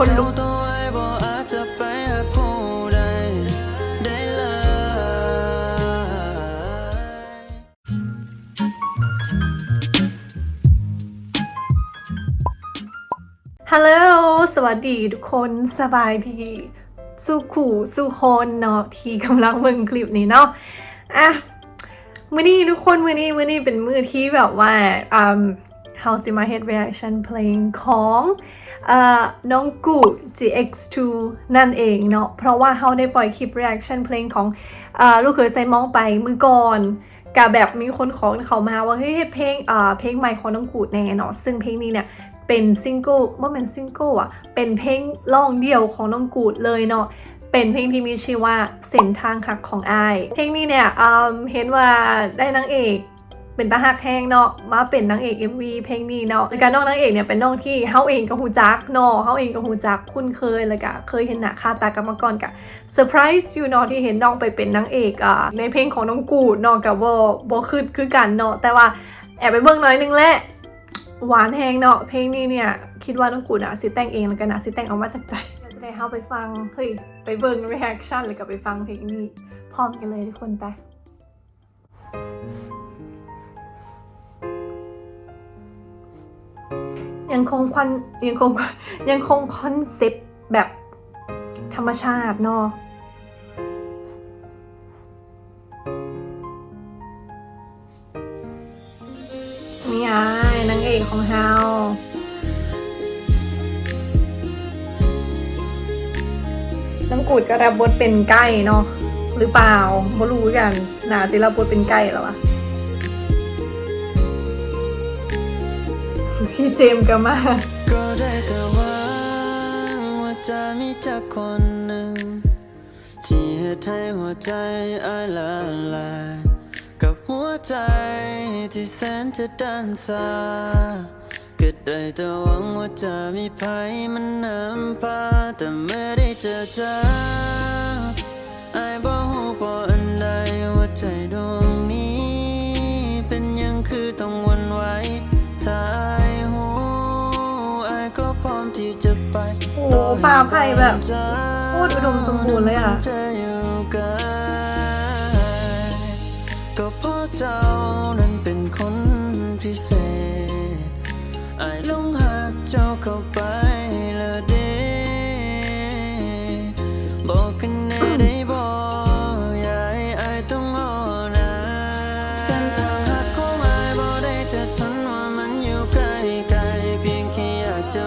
คนลุกฮัลโหล สวัสดีทุกคนสบายดีสู้ขู่สู้คนเนาะที่กำลังเบิ่งคลิปนี้เนาะอะมือนี้ทุกคนมือนี้มือนี้เป็นมือที่แบบว่าอืม House in My Head Reaction เพลงของเอ่อ น้องกู GX2 นั่นเองเนาะเพราะว่าเขาได้ปล่อยคลิป reaction เพลงของอลูกเขยไซมองไปมือก่อนกับแบบมีคนขอเขามาว่าเฮ้ยเพลงเพลงใหม่ของน้องกูแน่เนาะซึ่งเพลงนี้เนี่ยเป็นซิงเกิลว่าเป็นซิงเกิลอะเป็นเพลงร้องเดียวของน้องกูดเลยเนาะเป็นเพลงที่มีชื่อว่าเส้นทางหักของอาย เพลงนี้เนี่ยเห็นว่าได้นางเอก เป็นตาหักแห้งเนาะมาเป็นนางเอก MV เพลงนี้เนาะแล้วการน้องนางเอกเนี่ยเป็นน้องที่เฮาเองก็ฮูจักเนาะเฮาเองก็ฮูจักคุ้นเคยแล้วก็เคยเห็นหน้าค่าตากันมาก่อนกะเซอร์ไพรส์อยู่เนาะที่เห็นน้องไปเป็นนางเอกอะในเพลงของน้องกูดเนาะกับบ่บ่คือคือกันเนาะแต่ว่าแอบไปเบิ่งหน่อยนึงแหละหวานแหงเนาะเพลงนี้เนี่ยคิดว่าน้องกูดอะสิแต่งเองแล้วกันนะสิแต่งเอามาจากใจเดี๋ยวจะได้เข้าไปฟังเฮ้ยไปเบิ่ง reaction เลยกับไปฟังเพลงนี้พร้อมกันเลยทุกคนไป ยังคงควันยังคงยังคงคอนเซปต์แบบธรรมชาติเนาะนี่ไงนางเอกของเฮาน้ำกูดก็รับบทเป็นไก่เนาะหรือเปล่าไม่รู้กันนาสิรับบทเป็นไก่แล้ววะ พี่เจมส์ก็มาก็ได้แต่หวังว่าจะมีจักคนหนึ่ง ที่เหตุให้หัวใจอายละลายกับหัวใจที่แสนจะดันซาก็ได้แต่หวังว่าจะมีภัยมันนำพาแต่เมื่อได้เจอเธอ โอ้โหฟ้าไผ่แบบโคตรอุดมสมบูรณ์เลยอะจะก็เพราะเจ้านั้นเป็นคนพิเศษไอายหลงหักเจ้าเข้าไปแล้วเด้บอกกันแน่ได้บอกยาให้อายต้องรอนานเส้นทางหักของไอายบ่ได้จะสนว่ามันอยู่ไกลไกลเพียงแค่อยากจะ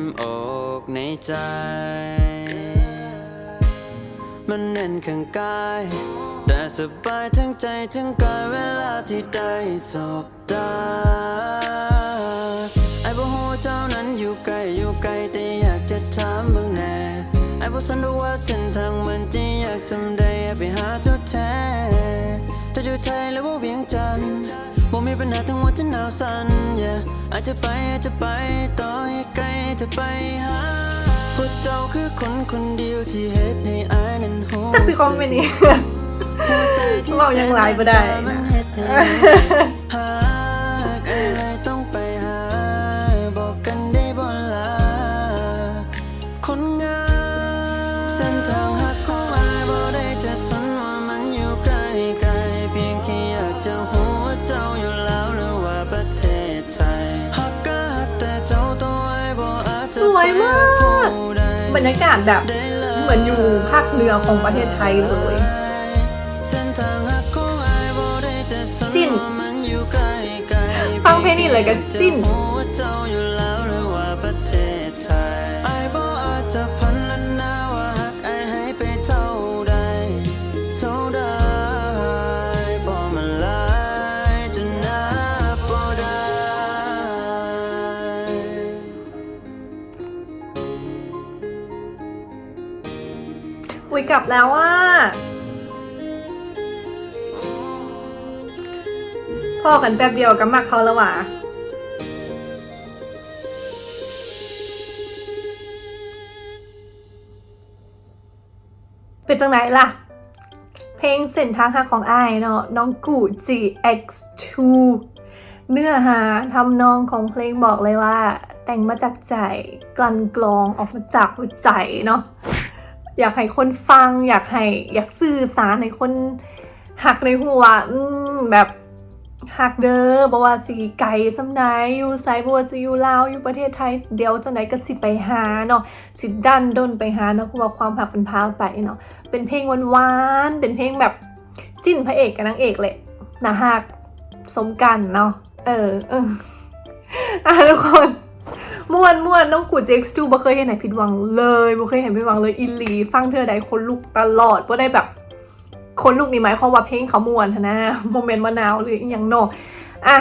มอกในใจ มันแน่นข้างกาย แต่สบายทั้งใจทั้งกายเวลาที่ได้สบตา ไอ้บ่ฮู้ว่เจ้านั้นอยู่ไกลอยู่ไกลแต่อยากจะถามมึงแน่ไอ้บ่สันรู้ว่าเส้นทางมันจะยากสำใดไปหาทดแทนเธออยู่ไทยแล้วบ่ มีปัญหาทั้งว่าจะหนาวสั่น yeah อาจจะไปอาจจะไปต่อให้ไกลจะไปหาพวกเจ้าคือคนคนเดียวที่เฮ็ดให้อายนั้นโหจักสิคอมเมนต์นี้เว้ายังหลายบ่ได้นะหากอะไรต้องไปหาบอกกันได้บ่ล่ะคนงามเส้นทางหัก บรรยากาศแบบเหมือนอยู่ภาคเหนือของประเทศไทยเลยจิ้นฟังเพลงนี้เลยก็จิ้นเท่าใดบ่มัน อุ้ยกลับแล้วว่าพ่อกันแป๊บเดียวกับมักเขาแล้วว่ะเป็นจังไหนล่ะ เพลงเส้นทางหาของอายเนาะน้องกู GX2 เนื้อหาทำนองของเพลงบอกเลยว่า แต่งมาจากใจ กลั่นกรองออกมาจากหัวใจเนาะ อยากให้คนฟัง อยากให้อยากสื่อสารให้คนหักในหัวอืมแบบหักเด้อบอกว่าสีไก่สำไดอยู่ไซบัวสิอยู่ลาวอยู่ประเทศไทยเดี๋ยวจังไหนก็สิไปหาเนาะสิดันด้นไปหาเนาะเพราะว่าความหักเป็นพาไปเนาะเป็นเพลงหวานๆเป็นเพลงแบบจิ้นพระเอกกับนางเอกเลยนะฮักสมกันเนาะเออเอออะทุกคน ม่วนม่วนน้องกูเจ็กซ์ตูบ่เคยเห็นไหนผิดหวังเลยบ่เคยเห็นผิดหวังเลยอิลีฟังเธอใดคนลุกตลอดบ่ได้แบบ คนลุกนี่หมายความว่าเพลงเขาม่วนนะโมเมนต์มะนาวหรืออหย่างเนาะอะ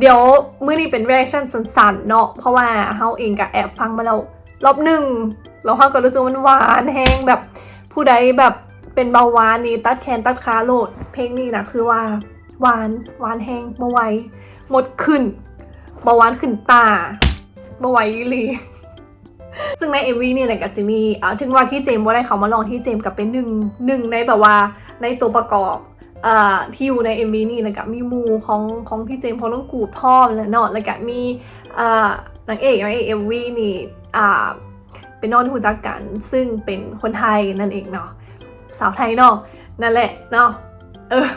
เดี๋ยวมื้อนี้เป็น reaction สั้นๆเนาะเพราะว่าเฮาเองก็แอบฟังมาแล้วรอบหนึ่งแล้วเฮาก็รู้สึกมันหวานแฮงแบบผู้ใดแบบเป็นเบาหวานนี่ตัดแขนตัดขาโหลด เพลงนี้นะคือว่าหวานหวานแห้งบ่ไวหมดขึ้นเบาหวานขึ้นตา บ่ไวอีหลีซึ่งใน MV นี่นะก็สิมีถึงว่าที่เจมส์บ่ได้เขามาลองที่เจมส์กับเป็นหนึ่งหนึ่งในแบบว่าในตัวประกอบอที่อยู่ใน MV นี่แล้วก็มีมูของของพี่เจมส์ของน้องกูดพ่อแล้วเนาะแล้วก็มีนางเอกนางเอก MV นี่อ่เป็นนอนหูจักกัน ซึ่งเป็นคนไทยนั่นเองเนาะสาวไทยเนาะนั่นแหละเนาะเออ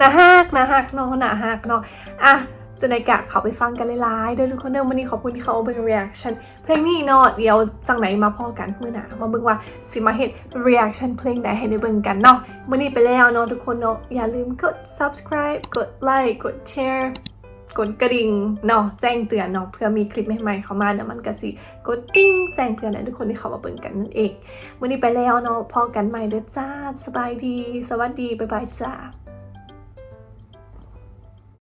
นาฮักนาฮักเนาะนาฮักเนาะอะ จะในกะเขาไปฟังกันเลยลายๆเด้อทุกคนเด้อวันนี้ขอบคุณที่เขาเอาเป็น reaction เพลงนี้เนาะเดี๋ยวจังไหนมาพอกันเมื่อหนามาเบิ่งว่าสิมาเฮ็ด reaction เพลงใดให้ได้เบิ่งกันเนาะมื้อนี้ไปแล้วเนาะทุกคนเนาะอย่าลืมกด subscribe กด like กด share กดกระดิ่งเนาะแจ้งเตือนเนาะเพื่อมีคลิปใหม่ๆเข้ามาเดี๋ยมันก็สิกดติ้งแจ้งเตือนให้ทุกคนที่เข้ามาเบิ่งกันนั่นเองวันนี้ไปแล้วเนาะพอกันใหม่เด้อจ้าสบายดี สวัสดีบ๊ายบายจ้า